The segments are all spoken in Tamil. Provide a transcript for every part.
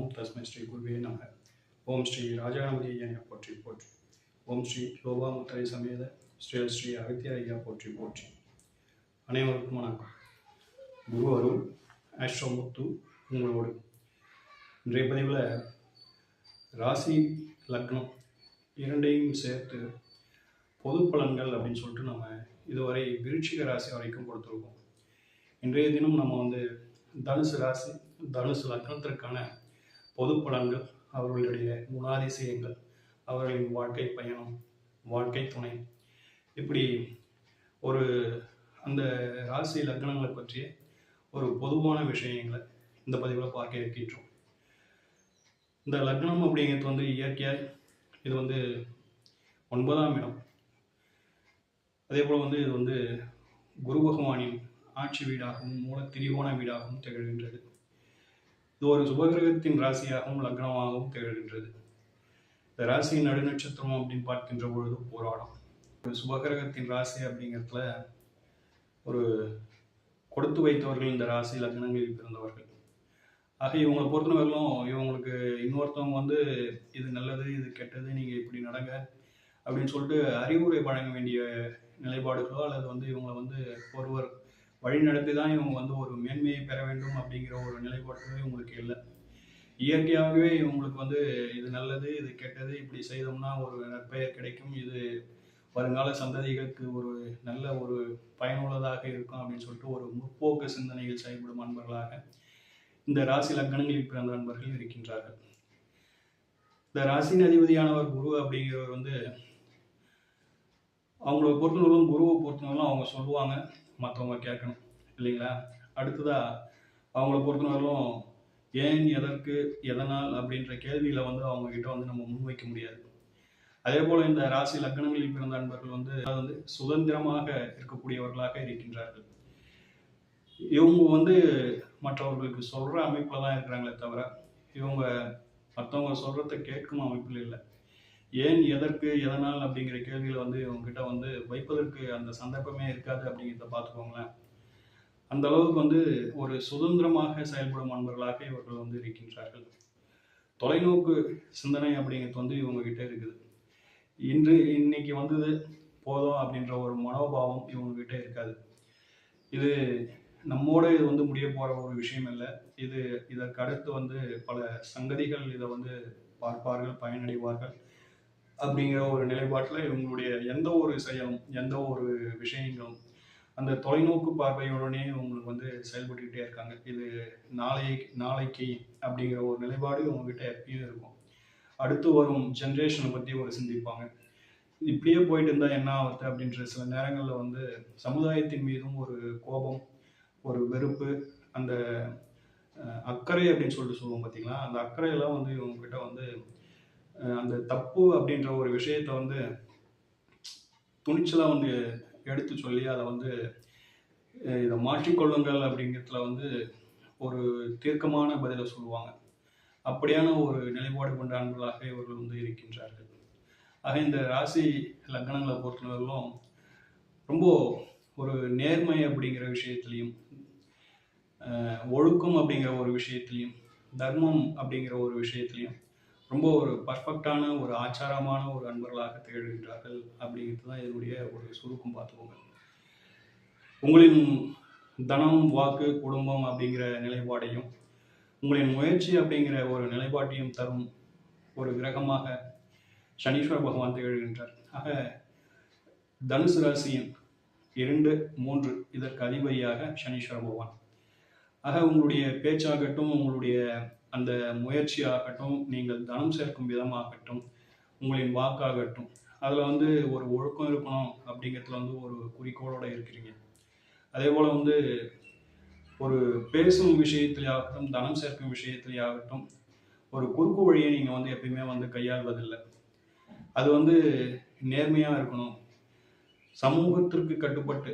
நமோ தஸ்மை ஸ்ரீ குருவே நம ஓம் ஸ்ரீ ராஜாமதி போற்றி போற்றி. ஓம் ஸ்ரீ லோபாமுத்திரை சமேத ஸ்ரீ ஸ்ரீ அகத்திய ஐயா போற்றி போற்றி. அனைவருக்கும் வணக்கம். குரு அருள் ஆஸ்ட்ரோமுத்து உங்களோடு. இன்றைய பதிவில் ராசி லக்னம் இரண்டையும் சேர்த்து பொது பலன்கள் அப்படின்னு சொல்லிட்டு நம்ம இதுவரை விருச்சிக ராசி வரைக்கும் கொடுத்துருக்கோம். இன்றைய தினம் நம்ம வந்து தனுசு ராசி தனுசு லக்னத்திற்கான பொது பலன்கள் அவர்களுடைய குணாதிசயங்கள் அவர்களின் வாழ்க்கை பயணம் வாழ்க்கை துணை. இப்படி ஒரு அந்த ராசி லக்னங்களை பற்றிய ஒரு பொதுவான விஷயங்களை இந்த பதிவில் பார்க்க இருக்கின்றோம். இந்த லக்னம் அப்படிங்கிறது வந்து இயற்கையாக இது வந்து ஒன்பதாம் இடம். அதே போல் வந்து இது வந்து குரு பகவானின் ஆட்சி வீடாகவும் மூல திரிகோண வீடாகவும் திகழ்கின்றது. இது ஒரு சுபகிரகத்தின் ராசியாகவும் லக்னமாகவும் திகழ்கின்றது. இந்த ராசியின் நடுநட்சத்திரம் அப்படின்னு பார்க்கின்ற பொழுது போராடும். ஒரு சுபகிரகத்தின் ராசி அப்படிங்கிறதுல ஒரு கொடுத்து வைத்தவர்கள் இந்த ராசி லக்னங்களில் பிறந்தவர்கள். ஆக இவங்களை பொறுத்தவரையிலும் இவங்களுக்கு இன்னொருத்தவங்க வந்து இது நல்லது இது கெட்டது நீங்கள் இப்படி நடங்க அப்படின்னு சொல்லிட்டு அறிவுரை வழங்க வேண்டிய நிலைப்பாடுகளோ அல்லது வந்து இவங்களை வந்து ஒருவர் வழிநடத்தி தான் இவங்க வந்து ஒரு மேன்மையை பெற வேண்டும் அப்படிங்கிற ஒரு நிலைப்பாடுகளோ இவங்களுக்கு இல்லை. இயற்கையாகவே இவங்களுக்கு வந்து இது நல்லது இது கெட்டது இப்படி செய்தோம்னா ஒரு நற்பெயர் கிடைக்கும். இது வருங்கால சந்ததிகளுக்கு ஒரு நல்ல ஒரு பயனுள்ளதாக இருக்கும் அப்படின்னு சொல்லிட்டு ஒரு முற்போக்கு சிந்தனையில் செயல்படும் அன்பர்களாக இந்த ராசி லக்னங்களில் பிறந்த அன்பர்கள் இருக்கின்றார்கள். இந்த ராசியின் அதிபதியானவர் குரு அப்படிங்கிறவர் வந்து அவங்கள பொறுத்தவரைக்கும் குருவை பொறுத்தவரைக்கும் அவங்க சொல்லுவாங்க மற்றவங்க கேட்கணும். இல்லைங்களா? அடுத்ததா அவங்கள பொறுத்தவரையிலும் ஏன் எதற்கு எதனால் அப்படின்ற கேள்வியில வந்து அவங்க கிட்ட வந்து நம்ம முன்வைக்க முடியாது. அதே போல இந்த ராசி லக்னங்களில் பிறந்த அன்பர்கள் வந்து அது வந்து சுதந்திரமாக இருக்கக்கூடியவர்களாக இருக்கின்றார்கள். இவங்க வந்து மற்றவர்களுக்கு சொல்ற அமைப்புல தான் இருக்கிறாங்களே தவிர இவங்க மற்றவங்க சொல்றத கேட்கும் அமைப்பில் இல்லை. ஏன் எதற்கு எதனால் அப்படிங்கிற கேள்வியில வந்து இவங்ககிட்ட வந்து வைப்பதற்கு அந்த சந்தர்ப்பமே இருக்காது அப்படிங்கிறத பார்த்துக்கோங்களேன். அந்த அளவுக்கு வந்து ஒரு சுதந்திரமாக செயல்படும் அன்பர்களாக இவர்கள் வந்து இருக்கின்றார்கள். தொலைநோக்கு சிந்தனை அப்படிங்கிறது வந்து இவங்ககிட்ட இருக்குது. இன்று இன்னைக்கு வந்தது போதும் அப்படின்ற ஒரு மனோபாவம் இவங்ககிட்ட இருக்காது. இது நம்மோட இது வந்து முடிய போகிற ஒரு விஷயம் இல்லை. இது இதற்கு அடுத்து வந்து பல சங்கதிகள் இதை வந்து பார்ப்பார்கள் பயனடைவார்கள் அப்படிங்கிற ஒரு நிலைப்பாட்டில் இவங்களுடைய எந்த ஒரு செயலும் எந்த ஒரு விஷயங்களும் அந்த தொலைநோக்கு பார்வையுடனே உங்களுக்கு வந்து செயல்பட்டுக்கிட்டே இருக்காங்க. இது நாளை நாளைக்கு அப்படிங்கிற ஒரு நிலைப்பாடு உங்ககிட்ட எப்பயும் இருக்கும். அடுத்து வரும் ஜென்ரேஷனை பற்றி ஒரு சிந்திப்பாங்க. இப்படியே போயிட்டு இருந்தால் என்ன ஆகுது அப்படின்ற சில நேரங்களில் வந்து சமுதாயத்தின் மீதும் ஒரு கோபம் ஒரு வெறுப்பு அந்த அக்கறை அப்படின்னு சொல்லிட்டு சொல்லுவோம் பார்த்தீங்களா அந்த அக்கறையெல்லாம் வந்து இவங்ககிட்ட வந்து அந்த தப்பு அப்படின்ற ஒரு விஷயத்த வந்து துணிச்சலாக வந்து எடுத்து சொல்லி அதை வந்து இதை மாற்றிக்கொள்ளுங்கள் அப்படிங்கிறதுல வந்து ஒரு தீர்க்கமான பதிலை சொல்லுவாங்க. அப்படியான ஒரு நிலைப்பாடு கொண்ட அன்பர்களாக இவர்கள் வந்து இருக்கின்றார்கள். ஆக இந்த ராசி லக்னங்களை பொறுத்தவரையிலும் ரொம்ப ஒரு நேர்மை அப்படிங்கிற விஷயத்துலையும் ஒழுக்கம் அப்படிங்கிற ஒரு விஷயத்துலையும் தர்மம் அப்படிங்கிற ஒரு விஷயத்துலையும் ரொம்ப ஒரு பர்ஃபெக்டான ஒரு ஆச்சாரமான ஒரு அன்பர்களாக திகழ்கின்றார்கள் அப்படிங்கிறது தான் இதனுடைய ஒரு சுருக்கம் பார்த்துக்கோங்க. உங்களின் தனம் வாக்கு குடும்பம் அப்படிங்கிற நிலைப்பாடையும் உங்களின் முயற்சி அப்படிங்கிற ஒரு நிலைப்பாட்டையும் தரும் ஒரு கிரகமாக சனீஸ்வர பகவான் திகழ்கின்றார். ஆக தனுசு ராசியின் இரண்டு மூன்று இதற்கு அதிபதியாக சனீஸ்வர பகவான். ஆக உங்களுடைய பேச்சாகட்டும் உங்களுடைய அந்த முயற்சியாகட்டும் நீங்கள் தனம் சேர்க்கும் விதமாகட்டும் உங்களின் வாக்காகட்டும் அதில் வந்து ஒரு ஒழுக்கம் இருக்கணும் அப்படிங்கிறதுல வந்து ஒரு குறிக்கோளோட இருக்கிறீங்க. அதே போல் வந்து ஒரு பேசும் விஷயத்திலேயாகட்டும் தனம் சேர்க்கும் விஷயத்திலேயாகட்டும் ஒரு குறுக்கு வழியை நீங்கள் வந்து எப்பயுமே வந்து கையாள்வதில்லை. அது வந்து நேர்மையாக இருக்கணும். சமூகத்திற்கு கட்டுப்பட்டு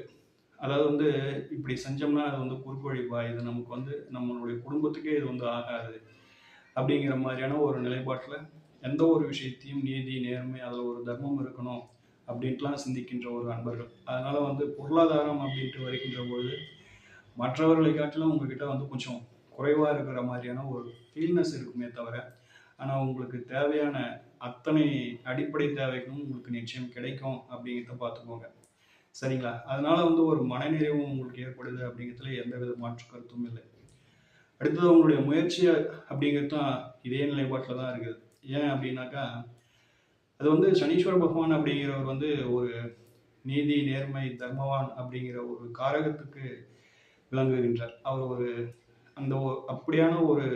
அதாவது வந்து இப்படி செஞ்சோம்னா அது வந்து குறுக்கொழிப்பா இது நமக்கு வந்து நம்மளுடைய குடும்பத்துக்கே இது வந்து ஆகாது. அப்படிங்கிற மாதிரியான ஒரு நிலைப்பாட்டில் எந்த ஒரு விஷயத்தையும் நீதி நேர்மை அதில் ஒரு தர்மம் இருக்கணும் அப்படின்ட்டுலாம் சிந்திக்கின்ற ஒரு அன்பர்கள் அதனால் வந்து பொருளாதாரம் அப்படின்ட்டு வருகின்ற பொழுது மற்றவர்களை காட்டிலும் உங்ககிட்ட வந்து கொஞ்சம் குறைவாக இருக்கிற மாதிரியான ஒரு ஃபீல்னஸ் இருக்குமே தவிர ஆனால் உங்களுக்கு தேவையான அத்தனை அடிப்படை தேவைகளும் உங்களுக்கு நிச்சயம் கிடைக்கும் அப்படிங்கிறத பார்த்துக்கோங்க. சரிங்களா? அதனால வந்து ஒரு மனநிறைவும் உங்களுக்கு ஏற்படுது அப்படிங்கிறதுல எந்த வித மாற்று கருத்தும் இல்லை. அடுத்தது உங்களுடைய முயற்சி அப்படிங்கிறது தான் இதே நிலைப்பாட்டில் தான் இருக்குது. ஏன் அப்படின்னாக்கா அது வந்து சனீஸ்வர பகவான் அப்படிங்கிறவர் வந்து ஒரு நீதி நேர்மை தர்மவான் அப்படிங்கிற ஒரு காரகத்துக்கு விளங்குகின்றார். அவர் ஒரு அந்த அப்படியான ஒரு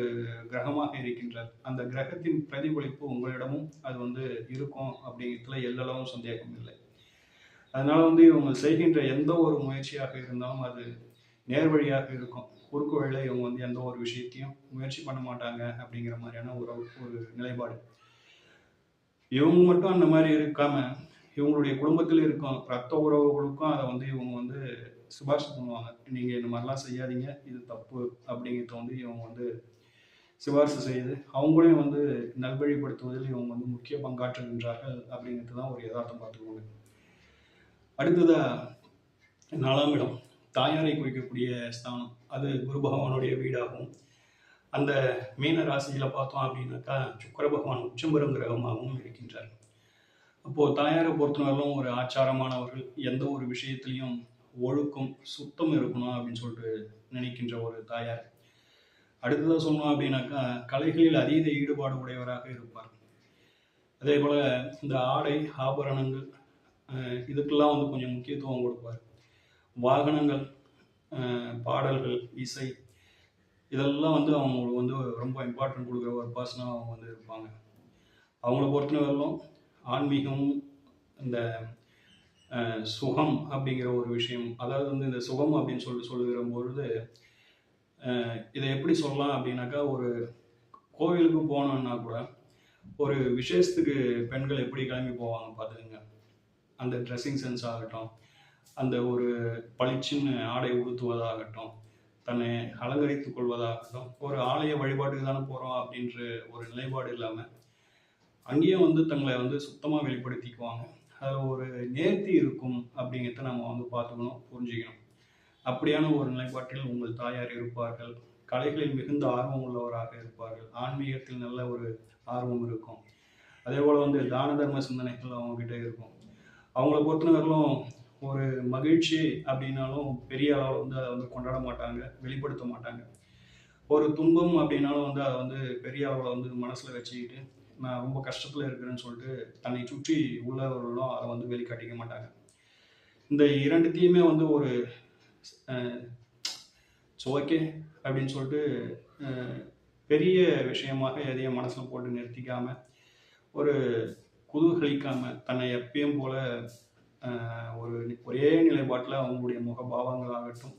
கிரகமாக இருக்கின்றார். அந்த கிரகத்தின் பிரதிபலிப்பு உங்களிடமும் அது வந்து இருக்கும் அப்படிங்கிறதுல எல்லளவும் சந்தேகம் இல்லை அதனால வந்து இவங்க செய்கின்ற எந்த ஒரு முயற்சியாக இருந்தாலும் அது நேர்வழியாக இருக்கும். குறுக்கு வழியில் இவங்க வந்து எந்த ஒரு விஷயத்தையும் முயற்சி பண்ண மாட்டாங்க அப்படிங்கிற மாதிரியான ஒரு ஒரு நிலைப்பாடு. இவங்க மட்டும் அந்த மாதிரி இருக்காம இவங்களுடைய குடும்பத்தில் இருக்கும் ரத்த உறவுகளுக்கும் அதை வந்து இவங்க வந்து சிபாரிசு பண்ணுவாங்க. நீங்கள் இந்த மாதிரிலாம் செய்யாதீங்க இது தப்பு அப்படிங்கிறத வந்து இவங்க வந்து சிபாரிசு செய்து அவங்களையும் வந்து நல்வழிப்படுத்துவதில் இவங்க வந்து முக்கிய பங்காற்றுகின்றார்கள் அப்படிங்கிறது தான் ஒரு யதார்த்தம் பார்த்துக்கோங்க. அடுத்ததாக நாலாம் இடம் தாயாரை குறிக்கக்கூடிய ஸ்தானம். அது குரு பகவானுடைய வீடாகும். அந்த மீன ராசியில் பார்த்தோம் அப்படின்னாக்கா சுக்கர பகவான் உச்சம்பெரும் கிரகமாகவும் இருக்கின்றார். அப்போது தாயாரை பொறுத்தவரையிலும் ஒரு ஆச்சாரமானவர்கள் எந்த ஒரு விஷயத்திலையும் ஒழுக்கம் சுத்தம் இருக்கணும் அப்படின்னு சொல்லிட்டு நினைக்கின்ற ஒரு தாயார். அடுத்ததாக சொன்னோம் அப்படின்னாக்கா கலைகளில் அதீத ஈடுபாடு உடையவராக இருப்பார். அதே போல் இந்த ஆடை ஆபரணங்கள் இதுக்கெல்லாம் வந்து கொஞ்சம் முக்கியத்துவம் கொடுப்பார். வாகனங்கள் பாடல்கள் இசை இதெல்லாம் வந்து அவங்களுக்கு வந்து ரொம்ப இம்பார்ட்டன்ட் கொடுக்குற ஒரு பர்சனாக அவங்க வந்து இருப்பாங்க. அவங்கள பொறுத்தவரையிலும் ஆன்மீகம் இந்த சுகம் அப்படிங்கிற ஒரு விஷயம் அதாவது வந்து இந்த சுகம் அப்படின்னு சொல்லிட்டு சொல்லுகிற பொழுது இதை எப்படி சொல்லலாம் அப்படின்னாக்கா ஒரு கோவிலுக்கு போனோம்னா கூட ஒரு விசேஷத்துக்கு பெண்கள் எப்படி கிளம்பி போவாங்க பார்த்துக்கங்க. அந்த ட்ரெஸ்ஸிங் சென்ஸ் ஆகட்டும் அந்த ஒரு பளிச்சுன்னு ஆடை உடுத்துவதாகட்டும் தன்னை அலங்கரித்து கொள்வதாகட்டும் ஒரு ஆலய வழிபாட்டுக்கு தானே போகிறோம் அப்படின்ற ஒரு நிலைப்பாடு இல்லாமல் அங்கேயும் வந்து தங்களை வந்து சுத்தமாக வெளிப்படுத்திக்குவாங்க. அதில் ஒரு நேர்த்தி இருக்கும் அப்படிங்கிறத நம்ம வந்து பார்த்துக்கணும் புரிஞ்சுக்கணும். அப்படியான ஒரு நிலைப்பாட்டில் உங்கள் தாயார் இருப்பார்கள். கலைகளில் மிகுந்த ஆர்வம் உள்ளவராக இருப்பார்கள். ஆன்மீகத்தில் நல்ல ஒரு ஆர்வம் இருக்கும். அதே போல் வந்து தான தர்ம சிந்தனைகள் அவங்ககிட்ட இருக்கும். அவங்கள பொறுத்தவரைக்கும் ஒரு மகிழ்ச்சி அப்படின்னாலும் பெரிய அளவு வந்து அதை வந்து கொண்டாட மாட்டாங்க வெளிப்படுத்த மாட்டாங்க. ஒரு துன்பம் அப்படின்னாலும் வந்து அதை வந்து பெரிய அளவில் வந்து மனசில் வச்சுக்கிட்டு நான் ரொம்ப கஷ்டத்தில் இருக்கிறேன்னு சொல்லிட்டு தன்னை சுற்றி உள்ளவர்களும் அதை வந்து வெளிக்காட்டிக்க மாட்டாங்க. இந்த இரண்டுத்தையுமே வந்து ஒரு ஓகே அப்படின்னு சொல்லிட்டு பெரிய விஷயமாக எதையும் மனசில் போட்டு நிறுத்திக்காமல் ஒரு குதூகலிக்காம தன்னை எப்பயும் போல ஒரு ஒரே நிலைப்பாட்டில் அவங்களுடைய முகபாவங்களாகட்டும்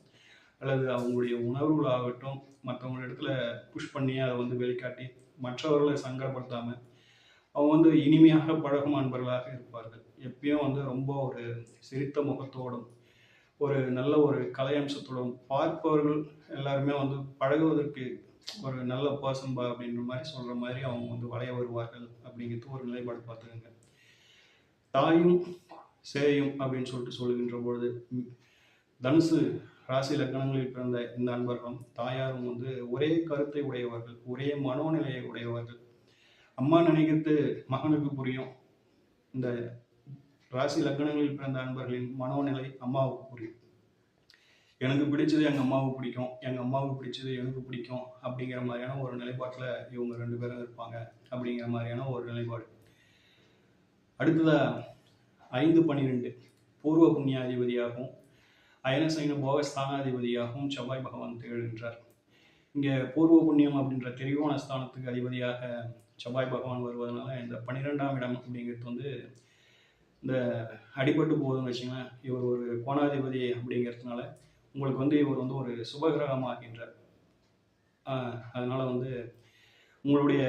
அல்லது அவங்களுடைய உணர்வுகளாகட்டும் மற்றவங்க இடத்துல புஷ் பண்ணி அதை வந்து வெளிக்காட்டி மற்றவர்களை சங்கடப்படுத்தாம அவங்க வந்து இனிமையாக பழகும் அன்பர்களாக இருப்பார்கள். எப்பயும் வந்து ரொம்ப ஒரு சிரித்த முகத்தோடும் ஒரு நல்ல ஒரு கலை அம்சத்தோடும் பார்ப்பவர்கள் எல்லாருமே வந்து பழகுவதற்கு ஒரு நல்ல பர்சன் பா அப்படின்ற மாதிரி சொல்ற மாதிரி அவங்க வந்து வளைய வருவார்கள் அப்படிங்கிறது ஒரு நிலைப்பாடு பார்த்துக்கோங்க. தாயும் சேயும் அப்படின்னு சொல்லிட்டு சொல்லுகின்ற பொழுது தனுசு ராசி லக்னங்களில் பிறந்த இந்த அன்பர்களும் தாயாரும் வந்து ஒரே கருத்தை உடையவர்கள் ஒரே மனோநிலையை உடையவர்கள். அம்மா நினைக்கிறது மகனுக்கு புரியும். இந்த ராசி லக்னங்களில் பிறந்த அன்பர்களின் மனோநிலை அம்மாவுக்கு புரியும். எனக்கு பிடிச்சது எங்கள் அம்மாவுக்கு பிடிக்கும். எங்கள் அம்மாவுக்கு பிடிச்சது எனக்கு பிடிக்கும் அப்படிங்கிற மாதிரியான ஒரு நிலைப்பாட்டில் இவங்க ரெண்டு பேரும் இருப்பாங்க அப்படிங்கிற மாதிரியான ஒரு நிலைப்பாடு. அடுத்ததாக ஐந்து பன்னிரெண்டு பூர்வ புண்ணியாதிபதியாகவும் அயனசைன போகஸ்தானாதிபதியாகவும் செவ்வாய் பகவான் திகழ்கின்றார். இங்கே பூர்வ புண்ணியம் அப்படின்ற திரிகோண ஸ்தானத்துக்கு அதிபதியாக செவ்வாய் பகவான் வருவதனால இந்த பன்னிரெண்டாம் இடம் அப்படிங்கிறது வந்து இந்த அடிபட்டு போகுதுன்னு வச்சுங்களேன் இவர் ஒரு கோணாதிபதி அப்படிங்கிறதுனால உங்களுக்கு வந்து இவர் வந்து ஒரு சுபகிரகமாகின்றார். அதனால் வந்து உங்களுடைய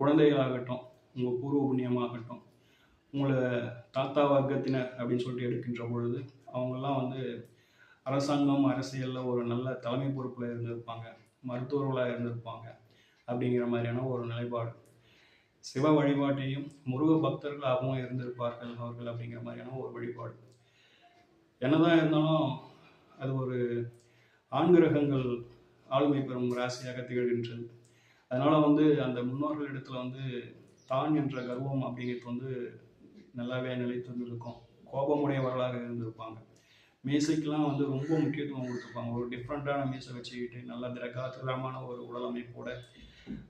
குழந்தைகளாகட்டும் உங்கள் பூர்வ புண்ணியமாகட்டும் உங்களை தாத்தா வர்க்கத்தினர் அப்படின்னு சொல்லிட்டு எடுக்கின்ற பொழுது அவங்கெல்லாம் வந்து அரசாங்கம் அரசியலில் ஒரு நல்ல தலைமை பொறுப்பில் இருந்திருப்பாங்க மருத்துவர்களாக இருந்திருப்பாங்க அப்படிங்கிற மாதிரியான ஒரு நிலைப்பாடு. சிவ வழிபாட்டையும் முருக பக்தர்களாகவும் இருந்திருப்பார்கள் அவர்கள் அப்படிங்கிற மாதிரியான ஒரு வழிபாடு. என்னதான் இருந்தாலும் அது ஒரு ஆண் கிரகங்கள் ஆளுமை பெறும் ராசியாக திகழ்கின்றது. அதனால் வந்து அந்த முன்னோர்கள் இடத்துல வந்து தான் என்ற கர்வம் அப்படிங்கிறது வந்து நல்லாவே நிலைத்து இருக்கும் கோபமுடையவர்களாக இருந்திருப்பாங்க. மீசைக்கெலாம் வந்து ரொம்ப முக்கியத்துவம் கொடுத்துருப்பாங்க. ஒரு டிஃப்ரெண்ட்டான மீசை வச்சுக்கிட்டு நல்ல திரகாத்திரமான ஒரு உடல் அமைப்போட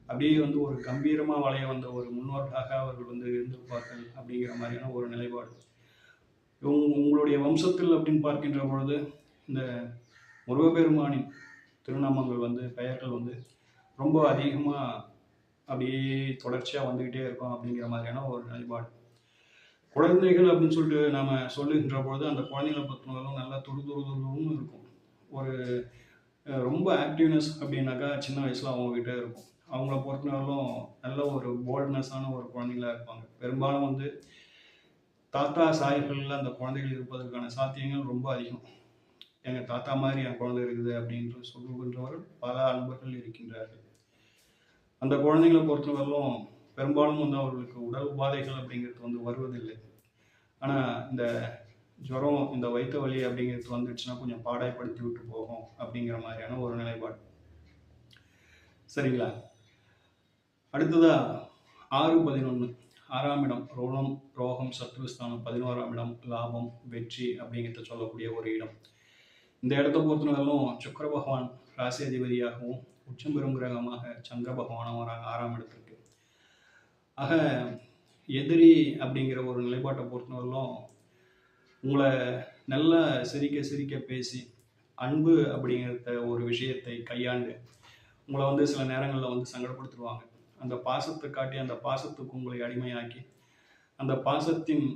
அப்படியே வந்து ஒரு கம்பீரமாக வளைய வந்த ஒரு முன்னோர்களாக அவர்கள் வந்து இருந்திருப்பார்கள் அப்படிங்கிற மாதிரியான ஒரு நிலைப்பாடு. இவங்க உங்களுடைய வம்சத்தில் அப்படின்னு பார்க்கின்ற பொழுது இந்த முருகப்பெருமானின் திருநாமங்கள் வந்து பெயர்கள் வந்து ரொம்ப அதிகமாக அப்படியே தொடர்ச்சியாக வந்துக்கிட்டே இருக்கும் அப்படிங்கிற மாதிரியான ஒரு நிலைப்பாடு. குழந்தைகள் அப்படின்னு சொல்லிட்டு நாம் சொல்லுகின்ற பொழுது அந்த குழந்தைகளை பற்றினதும் நல்லா துரு துரு துருன்னு இருக்கும். ஒரு ரொம்ப ஆக்டிவ்னஸ் அப்படின்னாக்கா சின்ன வயசில் அவங்க இருக்கும். அவங்கள பொறுத்தவரையிலும் நல்ல ஒரு போல்ட்னஸான ஒரு குழந்தைங்களா இருப்பாங்க. பெரும்பாலும் வந்து தாத்தா சாய்களில் அந்த குழந்தைகள் இருப்பதற்கான சாத்தியங்கள் ரொம்ப அதிகம். எங்கள் தாத்தா மாதிரி என் குழந்தை இருக்குது அப்படின்ற சொல்லுகின்றவர்கள் பல அன்பர்கள் இருக்கின்றார்கள். அந்த குழந்தைங்களை பொறுத்தவரையிலும் பெரும்பாலும் வந்து அவர்களுக்கு உடல் உபாதைகள் அப்படிங்கிறது வந்து வருவதில்லை. ஆனால் இந்த ஜுரம் இந்த வயிற்று வலி அப்படிங்கிறது வந்துடுச்சுன்னா கொஞ்சம் பாடாய்ப்படுத்தி விட்டு போகும் அப்படிங்கிற மாதிரியான ஒரு நிலைப்பாடு. சரிங்களா? அடுத்ததா ஆறு பதினொன்று ஆறாம் இடம் ரோணம் ரோகம் சத்ருஸ்தானம். பதினோராம் இடம் லாபம் வெற்றி அப்படிங்கிறத சொல்லக்கூடிய ஒரு இடம். இந்த இடத்த பொறுத்தவரையிலும் சுக்கர பகவான் ராசி அதிபதியாகவும் உச்சம் பெறும் கிரகமாக சந்திர பகவானும் ஆறாம் இடத்திற்கு. ஆக எதிரி அப்படிங்கிற ஒரு நிலைப்பாட்டை பொறுத்தவரையிலும் உங்களை நல்லா சிரிக்க சிரிக்க பேசி அன்பு அப்படிங்கிற ஒரு விஷயத்தை கையாண்டு உங்களை வந்து சில நேரங்களில் வந்து சங்கடப்படுத்துடுவாங்க. அந்த பாசத்தை காட்டி அந்த பாசத்துக்கு உங்களை அடிமையாக்கி அந்த பாசத்தின்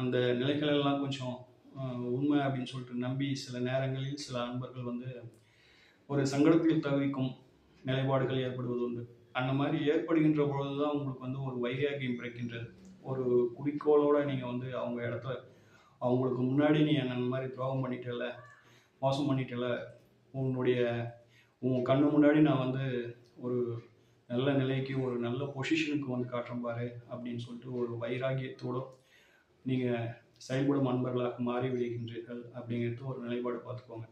அந்த நிலைகளெல்லாம் கொஞ்சம் உண்மை அப்படின்னு சொல்லிட்டு நம்பி சில நேரங்களில் சில அன்பர்கள் வந்து ஒரு சங்கடத்தில் தவிக்கும் நிலைப்பாடுகள் ஏற்படுவது உண்டு. அந்த மாதிரி ஏற்படுகின்ற பொழுது தான் உங்களுக்கு வந்து ஒரு வைராகியம் பிறக்கின்றது. ஒரு குறிக்கோளோட நீங்கள் வந்து அவங்க இடத்துல அவங்களுக்கு முன்னாடி நீ என்ன மாதிரி துரோகம் பண்ணிட்டல மோசம் பண்ணிட்டல உன்னுடைய உன் கண்ணு முன்னாடி நான் வந்து ஒரு நல்ல நிலைக்கு ஒரு நல்ல பொசிஷனுக்கு வந்து காட்டுறேன் பாரு அப்படின்னு சொல்லிட்டு ஒரு வைராகியத்தோட நீங்கள் செயல்படும் அன்பர்களாக மாறி விடுகின்றீர்கள் அப்படிங்கிறது ஒரு நிலைப்பாடு பார்த்துக்கோங்க.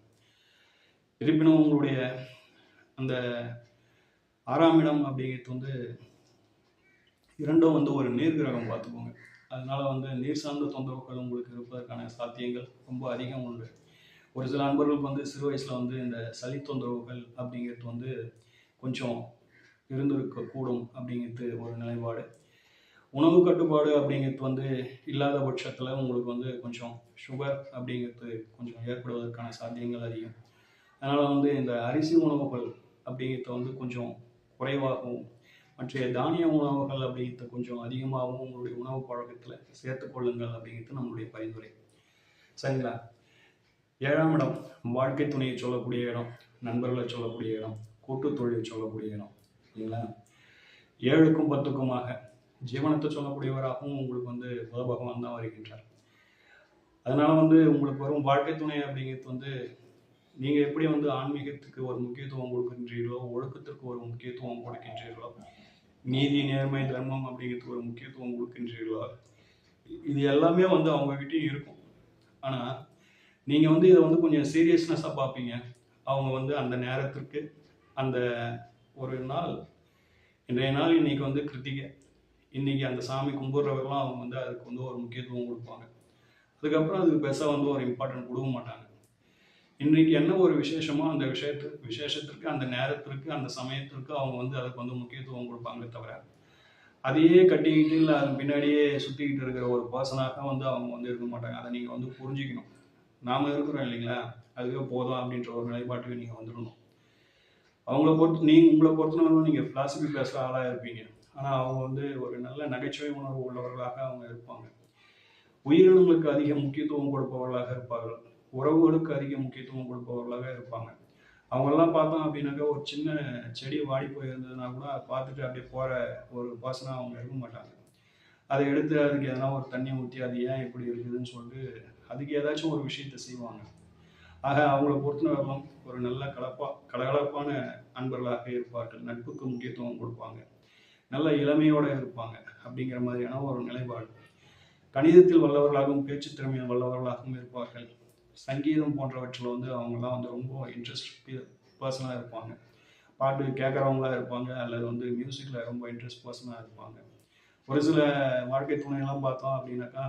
இருப்பினும் உங்களுடைய அந்த ஆறாம் இடம் அப்படிங்கிறது வந்து இரண்டும் வந்து ஒரு நீர் கிரகம் பார்த்துக்கோங்க. அதனால வந்து நீர் சார்ந்த தொந்தரவுகள் உங்களுக்கு இருப்பதற்கான சாத்தியங்கள் ரொம்ப அதிகம் உண்டு. ஒரு சில அன்பர்களுக்கு வந்து சிறு வயசில் வந்து இந்த சளி தொந்தரவுகள் அப்படிங்கிறது வந்து கொஞ்சம் இருந்திருக்க கூடும் அப்படிங்கிறது ஒரு நிலைப்பாடு. உணவு கட்டுப்பாடு அப்படிங்கிறது வந்து இல்லாத பட்சத்தில் உங்களுக்கு வந்து கொஞ்சம் சுகர் அப்படிங்கிறது கொஞ்சம் ஏற்படுவதற்கான சாத்தியங்கள் அதிகம். அதனால் வந்து இந்த அரிசி உணவுகள் அப்படிங்கிறது வந்து கொஞ்சம் குறைவாகவும் மற்ற தானிய உணவுகள் அப்படிங்கிறது கொஞ்சம் அதிகமாகவும் உங்களுடைய உணவு பழக்கத்தில் சேர்த்துக்கொள்ளுங்கள் அப்படிங்கிறது நம்மளுடைய பரிந்துரை. சரிங்களா? ஏழாம் இடம் வாழ்க்கை துணையை சொல்லக்கூடிய இடம் நண்பர்களை சொல்லக்கூடிய இடம் கூட்டு தொழில் சொல்லக்கூடிய இடம். இல்லைங்களா ஏழுக்கும் பத்துக்குமாக ஜீவனத்தை சொல்லக்கூடியவராகவும் உங்களுக்கு வந்து புத பகவான் தான் வருகின்றார். அதனால வந்து உங்களுக்கு வரும் வாழ்க்கை துணை அப்படிங்கிறது வந்து நீங்க எப்படி வந்து ஆன்மீகத்துக்கு ஒரு முக்கியத்துவம் கொடுக்கின்றீர்களோ ஒழுக்கத்திற்கு ஒரு முக்கியத்துவம் கொடுக்கின்றீர்களோ நீதி நேர்மை தர்மம் அப்படிங்கிறதுக்கு ஒரு முக்கியத்துவம் கொடுக்கின்றீர்களோ இது எல்லாமே வந்து அவங்க இருக்கும். ஆனா நீங்க வந்து இதை வந்து கொஞ்சம் சீரியஸ்னஸாக பார்ப்பீங்க. அவங்க வந்து அந்த நேரத்திற்கு அந்த ஒரு நாள் இன்றைய நாள் இன்னைக்கு வந்து கிருத்திகை. இன்னைக்கு அந்த சாமி கும்பிட்றவர்களாம் அவங்க வந்து அதுக்கு வந்து ஒரு முக்கியத்துவம் கொடுப்பாங்க. அதுக்கப்புறம் அதுக்கு பெருசாக வந்து ஒரு இம்பார்ட்டன்ட் கொடுக்க மாட்டாங்க. இன்றைக்கி என்ன ஒரு விசேஷமோ அந்த விஷயத்துக்கு விசேஷத்திற்கு அந்த நேரத்திற்கு அந்த சமயத்திற்கு அவங்க வந்து அதுக்கு வந்து முக்கியத்துவம் கொடுப்பாங்களே தவிர அதையே கட்டிக்கிட்டு இல்லை அதன் பின்னாடியே சுற்றிக்கிட்டு இருக்கிற ஒரு பர்சனாக வந்து அவங்க வந்து இருக்க மாட்டாங்க. அதை நீங்கள் வந்து புரிஞ்சுக்கணும். நாம் இருக்கிறோம் இல்லைங்களா? அதுவே போதும் அப்படின்ற ஒரு நிலைப்பாட்டுக்கு நீங்கள் வந்துடணும். அவங்கள பொறுத்து நீங்கள் உங்களை பொறுத்தவரைக்கும் நீங்கள் ஃபிலாசபி பேசுகிற ஆளாக இருப்பீங்க. ஆனால் அவங்க வந்து ஒரு நல்ல நகைச்சுவை உணர்வு உள்ளவர்களாக அவங்க இருப்பாங்க. உயிரினங்களுக்கு அதிக முக்கியத்துவம் கொடுப்பவர்களாக இருப்பார்கள். உறவுகளுக்கு அதிக முக்கியத்துவம் கொடுப்பவர்களாக இருப்பாங்க. அவங்கெல்லாம் பார்த்தோம் அப்படின்னாக்கா ஒரு சின்ன செடி வாடி போயிருந்ததுன்னா கூட அதை பார்த்துட்டு அப்படியே போகிற ஒரு பர்சனாக அவங்க இருக்க மாட்டாங்க. அதை எடுத்து அதுக்கு எதனா ஒரு தண்ணி ஊற்றி அது ஏன் இப்படி இருக்குதுன்னு சொல்லிட்டு அதுக்கு ஏதாச்சும் ஒரு விஷயத்தை செய்வாங்க. ஆக அவங்கள பொறுத்தவரைக்கும் ஒரு நல்ல கலப்பா கலகலப்பான அன்பர்களாக இருப்பார்கள். நட்புக்கு முக்கியத்துவம் கொடுப்பாங்க. நல்ல இளமையோட இருப்பாங்க அப்படிங்கிற மாதிரியான ஒரு நிலைப்பாடு. கணிதத்தில் வல்லவர்களாகவும் பேச்சு திறமையில் வல்லவர்களாகவும் இருப்பார்கள். சங்கீதம் போன்றவற்றில் வந்து அவங்கெல்லாம் வந்து ரொம்ப இன்ட்ரெஸ்ட் பர்சனாக இருப்பாங்க. பாட்டு கேட்குறவங்களா இருப்பாங்க அல்லது வந்து மியூசிக்கில் ரொம்ப இன்ட்ரெஸ்ட் பர்சனாக இருப்பாங்க. ஒரு சில வாழ்க்கை துணையெல்லாம் பார்த்தோம் அப்படின்னாக்கா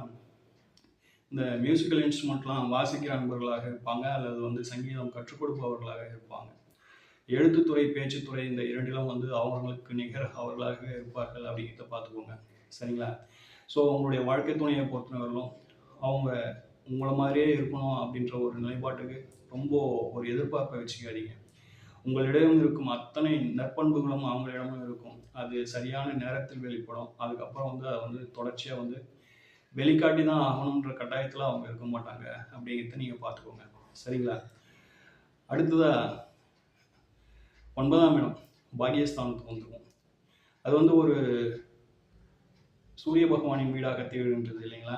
இந்த மியூசிக்கல் இன்ஸ்ட்ருமெண்ட்லாம் வாசிக்கிற நண்பர்களாக இருப்பாங்க அல்லது வந்து சங்கீதம் கற்றுக் கொடுப்பவர்களாக இருப்பாங்க. எழுத்துத்துறை பேச்சுத்துறை இந்த இரண்டிலும் வந்து அவங்களுக்கு நிகர் அவர்களாகவே இருப்பார்கள் அப்படிங்கிறத பார்த்துக்கோங்க. சரிங்களா? ஸோ உங்களுடைய வாழ்க்கை துணையை பொறுத்தவரையிலும் அவங்க உங்களை மாதிரியே இருக்கணும் அப்படின்ற ஒரு நிலைப்பாட்டுக்கு ரொம்ப ஒரு எதிர்பார்ப்பை வச்சுக்காதீங்க. உங்களிடம் இருக்கும் அத்தனை நற்பண்புகளும் அவங்களிடமும் இருக்கும். அது சரியான நேரத்தில் வெளிப்படும். அதுக்கப்புறம் வந்து அதை வந்து தொடர்ச்சியாக வந்து வெளிக்காட்டி தான் ஆகணுன்ற கட்டாயத்தில் அவங்க இருக்க மாட்டாங்க. அப்படிங்கிறத நீங்கள் பார்த்துக்கோங்க. சரிங்களா? அடுத்ததாக ஒன்பதாம் இடம் பாகியஸ்தானத்துக்கு வந்துருவோம். அது வந்து ஒரு சூரிய பகவானின் வீடாக திகழ்கின்றது இல்லைங்களா?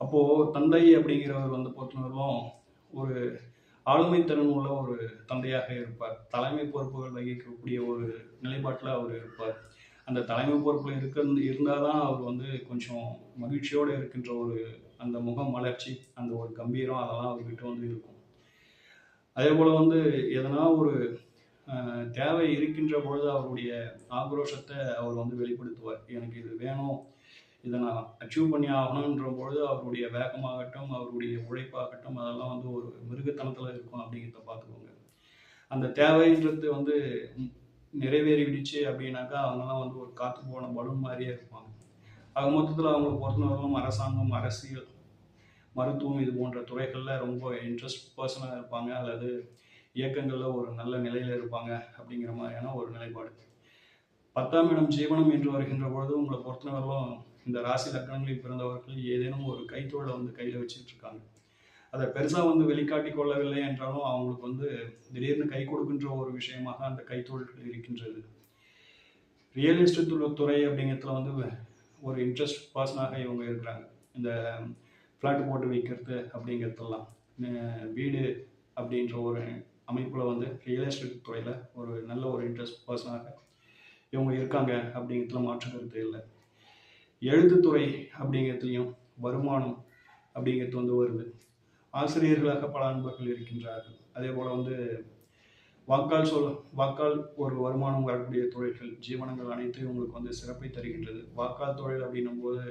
அப்போது தந்தை அப்படிங்கிறவர் வந்து பொறுத்தவரையிலும் ஒரு ஆளுமை திறன் உள்ள ஒரு தந்தையாக இருப்பார். தலைமை பொறுப்புகள் வகிக்கக்கூடிய ஒரு நிலைப்பாட்டில் அவர் இருப்பார். அந்த தலைமை பொறுப்பில் இருக்க இருந்தால் தான் அவர் வந்து கொஞ்சம் மகிழ்ச்சியோடு இருக்கின்ற ஒரு அந்த முகம் வளர்ச்சி அந்த ஒரு கம்பீரம் அதெல்லாம் அவர்கிட்ட வந்து இருக்கும். அதே போல் வந்து எதனா ஒரு தேவை இருக்கின்ற பொழுது அவருடைய ஆக்ரோஷத்தை அவர் வந்து வெளிப்படுத்துவார். எனக்கு இது வேணும் இதை நான் அச்சீவ் பண்ணி ஆகணுன்ற பொழுது அவருடைய வேகமாகட்டும் அவருடைய உழைப்பாகட்டும் அதெல்லாம் வந்து ஒரு மிருகத்தனத்தில் இருக்கும் அப்படிங்கிறத பார்த்துக்கோங்க. அந்த தேவைன்றது வந்து நிறைவேறிவிடுச்சு அப்படின்னாக்கா அவங்கெல்லாம் வந்து ஒரு காத்து போன பலூன் மாதிரியே இருப்பாங்க. ஆக மொத்தத்தில் அவங்க பொறுத்தவரைக்கும் அரசாங்கம் அரசியல் மருத்துவம் இது போன்ற துறைகளில் ரொம்ப இன்ட்ரெஸ்ட் பர்சனாக இருப்பாங்க. அல்லது இயக்கங்களில் ஒரு நல்ல நிலையில் இருப்பாங்க அப்படிங்கிற மாதிரியான ஒரு நிலைப்பாடு. பத்தாம் இடம் ஜீவனம் என்று வருகின்ற பொழுது உங்களை பொறுத்தவரையிலும் இந்த ராசி லக்னங்களில் பிறந்தவர்கள் ஏதேனும் ஒரு கைத்தொழிலை வந்து கையில் வச்சுட்டு இருக்காங்க. அதை பெருசாக வந்து வெளிக்காட்டி கொள்ளவில்லை என்றாலும் அவங்களுக்கு வந்து திடீர்னு கை கொடுக்கின்ற ஒரு விஷயமாக அந்த கைத்தொழில்கள் இருக்கின்றது. ரியல் எஸ்டேட் துறை அப்படிங்கிறதுல வந்து ஒரு இன்ட்ரெஸ்ட் பர்சனாக இவங்க இருக்கிறாங்க. இந்த ஃப்ளாட் போட்டு வைக்கிறது அப்படிங்கிறதெல்லாம். வீடு அப்படின்ற ஒரு அமைப்பில் வந்து ரியல் எஸ்டேட் துறையில் ஒரு நல்ல ஒரு இன்ட்ரெஸ்ட் பர்சனாக இவங்க இருக்காங்க அப்படிங்கிறதுல மாற்று கருத்து இல்லை. எழுத்துத்துறை அப்படிங்கிறதுலையும் வருமானம் அப்படிங்கிறது வந்து வருது. ஆசிரியர்களாக பல அன்பர்கள் இருக்கின்றார்கள். அதே போல் வந்து வாக்கால் சொல் வாக்கால் ஒரு வருமானம் வரக்கூடிய தொழில்கள் ஜீவனங்கள் அனைத்தும் உங்களுக்கு வந்து சிறப்பை தருகின்றது. வாக்கால் தொழில் அப்படின்னும் போது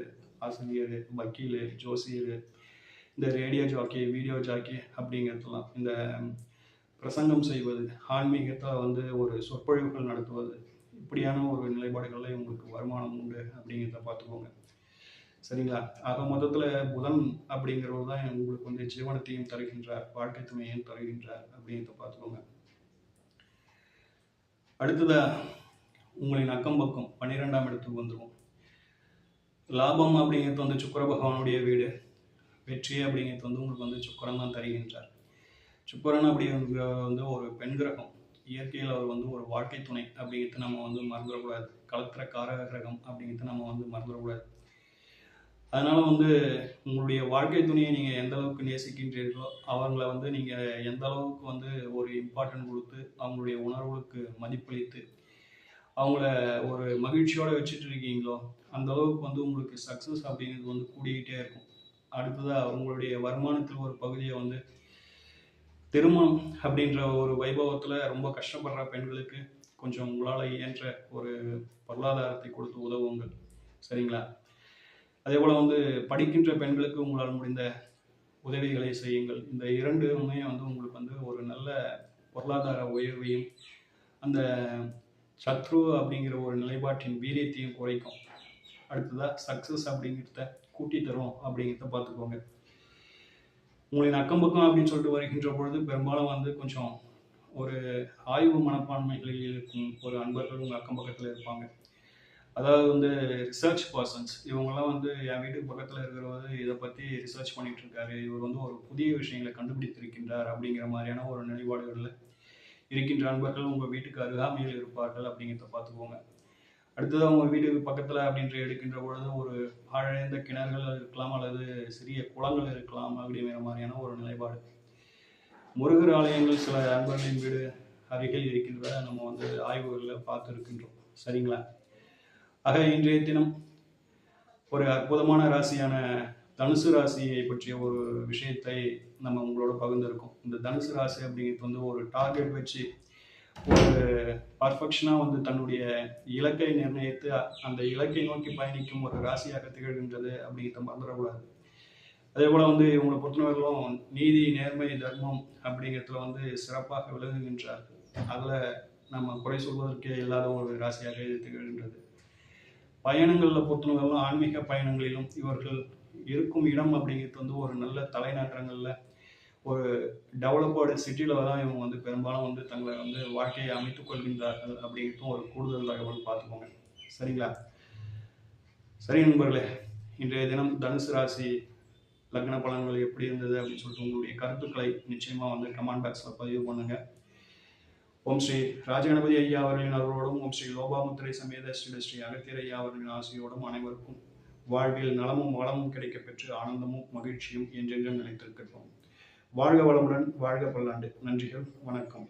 ஆசிரியர் வக்கீல் ஜோசியர் இந்த ரேடியோ ஜாக்கி வீடியோ ஜாக்கி அப்படிங்கிறதுலாம் இந்த பிரசங்கம் செய்வது ஆன்மீகத்தில் வந்து ஒரு சொற்பொழிவுகள் நடத்துவது இப்படியான ஒரு நிலைப்பாடுகளில் உங்களுக்கு வருமானம் உண்டு அப்படிங்கிறத பார்த்துக்கோங்க. சரிங்களா? ஆக மொத்தத்தில் புதன் அப்படிங்கிறவர் தான் உங்களுக்கு வந்து ஜீவனத்தையும் தருகின்றார் வாழ்க்கை துணையையும் தருகின்றார் அப்படிங்கிறத பார்த்துக்கோங்க. அடுத்ததாக உங்களின் அக்கம் பக்கம் பன்னிரெண்டாம் இடத்துக்கு வந்துடுவோம் லாபம் அப்படிங்கிறது வந்து சுக்கிர பகவானுடைய வீடு வெற்றி அப்படிங்கிறது வந்து உங்களுக்கு வந்து சுக்கரம் தான் தருகின்றார். சுப்பரன் அப்படிங்கிற வந்து ஒரு பெண் கிரகம். இயற்கையில் அவர் வந்து ஒரு வாழ்க்கை துணை அப்படிங்கிறது நம்ம வந்து மறந்துடக்கூடாது. கலத்திர காரக கிரகம் அப்படிங்கிறது நம்ம வந்து மறந்துடக்கூடாது. அதனால் வந்து உங்களுடைய வாழ்க்கை துணையை நீங்கள் எந்த அளவுக்கு நேசிக்கின்றீர்களோ அவங்கள வந்து நீங்கள் எந்த அளவுக்கு வந்து ஒரு இம்பார்ட்டன்ட் கொடுத்து அவங்களுடைய உணர்வுகளுக்கு மதிப்பளித்து அவங்கள ஒரு மகிழ்ச்சியோடு வச்சுட்டு இருக்கீங்களோ அந்த அளவுக்கு வந்து உங்களுக்கு சக்ஸஸ் அப்படிங்கிறது வந்து கூடிக்கிட்டே இருக்கும். அடுத்ததாக உங்களுடைய வருமானத்தில் ஒரு பகுதியை வந்து திருமணம் அப்படின்ற ஒரு வைபவத்தில் ரொம்ப கஷ்டப்படுற பெண்களுக்கு கொஞ்சம் உங்களால் இயன்ற ஒரு பொருளாதாரத்தை கொடுத்து உதவுங்கள். சரிங்களா? அதே போல் வந்து படிக்கின்ற பெண்களுக்கு உங்களால் முடிந்த உதவிகளை செய்யுங்கள். இந்த இரண்டுமே வந்து உங்களுக்கு வந்து ஒரு நல்ல பொருளாதார உயர்வையும் அந்த சத்ரு அப்படிங்கிற ஒரு நிலைப்பாட்டின் வீரியத்தையும் குறைக்கும். அடுத்ததாக சக்ஸஸ் அப்படிங்கிறத கூட்டி தரும் அப்படிங்கிறத பார்த்துக்கோங்க. உங்களின் அக்கம் பக்கம் அப்படின்னு சொல்லிட்டு வருகின்ற பொழுது பெரும்பாலும் வந்து கொஞ்சம் ஒரு ஆய்வு மனப்பான்மைகளில் இருக்கும் ஒரு அன்பர்கள் உங்கள் அக்கம் பக்கத்தில் இருப்பாங்க. அதாவது வந்து ரிசர்ச் பர்சன்ஸ் இவங்கெல்லாம் வந்து என் வீட்டுக்கு பக்கத்தில் இருக்கிறவர் இதை பற்றி ரிசர்ச் பண்ணிகிட்டு இருக்காரு இவர் வந்து ஒரு புதிய விஷயங்களை கண்டுபிடித்திருக்கின்றார் அப்படிங்கிற மாதிரியான ஒரு நிலைப்பாடுகளில் இருக்கின்ற அன்பர்கள் உங்கள் வீட்டுக்கு அருகாமையில் இருப்பார்கள் அப்படிங்கிறத பார்த்துக்கோங்க. அடுத்ததாக உங்கள் வீட்டுக்கு பக்கத்தில் அப்படின்ற எடுக்கின்ற பொழுது ஒரு ஆழ்ந்த கிணறுகள் இருக்கலாம் அல்லது சிறிய குளங்கள் இருக்கலாம் அப்படிங்கிற மாதிரியான முருகர் ஆலயங்கள் சில அன்பர்களின் வீடு அருகில் இருக்கின்றத நம்ம வந்து ஆய்வுகளில் பார்த்து இருக்கின்றோம் சரிங்களா? ஆக இன்றைய தினம் ஒரு அற்புதமான ராசியான தனுசு ராசியை பற்றிய ஒரு விஷயத்தை நம்ம உங்களோட பகிர்ந்திருக்கோம். இந்த தனுசு ராசி அப்படிங்கிறது வந்து ஒரு டார்கெட் வச்சு ஒரு பர்ஃபெக்ஷனாக வந்து தன்னுடைய இலக்கை நிர்ணயித்து அந்த இலக்கை நோக்கி பயணிக்கும் ஒரு ராசியாக திகழ்கின்றது அப்படிங்கிறத மறந்துடக்கூடாது. அதே போல் வந்து இவங்களை பொறுத்தவரையிலும் நீதி நேர்மை தர்மம் அப்படிங்கிறதுல வந்து சிறப்பாக விளங்குகின்றார்கள். அதில் நம்ம குறை சொல்வதற்கே இல்லாத ஒரு ராசியாக இது திகழ்கின்றது. பயணங்களில் பொறுத்தவரையிலும் ஆன்மீக பயணங்களிலும் இவர்கள் இருக்கும் இடம் அப்படிங்கிறது வந்து ஒரு நல்ல தலைநகரங்களில் ஒரு டெவலப்பர்டு சிட்டியில் தான் இவங்க வந்து பெரும்பாலும் வந்து தங்களை வந்து வாழ்க்கையை அமைத்துக் கொள்கின்றார்கள் அப்படிங்கிறதும் ஒரு கூடுதல் தகவல் பார்த்துக்கோங்க. சரிங்களா? சரி நண்பர்களே இன்றைய தினம் தனுசு ராசி லக்ன பலன்கள் எப்படி இருந்தது அப்படின்னு சொல்லிட்டு உங்களுடைய கருத்துக்களை நிச்சயமாக வந்து கமெண்ட் பாக்ஸில் பதிவு பண்ணுங்கள் ஓம் ஸ்ரீ ராஜகணபதி ஐயா அவர்களின் அருளோடும் ஓம் ஸ்ரீ லோபாமுத்திரை சமேத ஸ்ரீ ஸ்ரீ அகத்தியர் ஐயா அவர்களின் ஆசையோடும் அனைவருக்கும் வாழ்வில் நலமும் வளமும் கிடைக்க பெற்று ஆனந்தமும் மகிழ்ச்சியும் என்றென்றும் நிலைத்திருக்கட்டும் வாழ்க வளமுடன் வாழ்க பல்லாண்டு. நன்றிகள் வணக்கம்.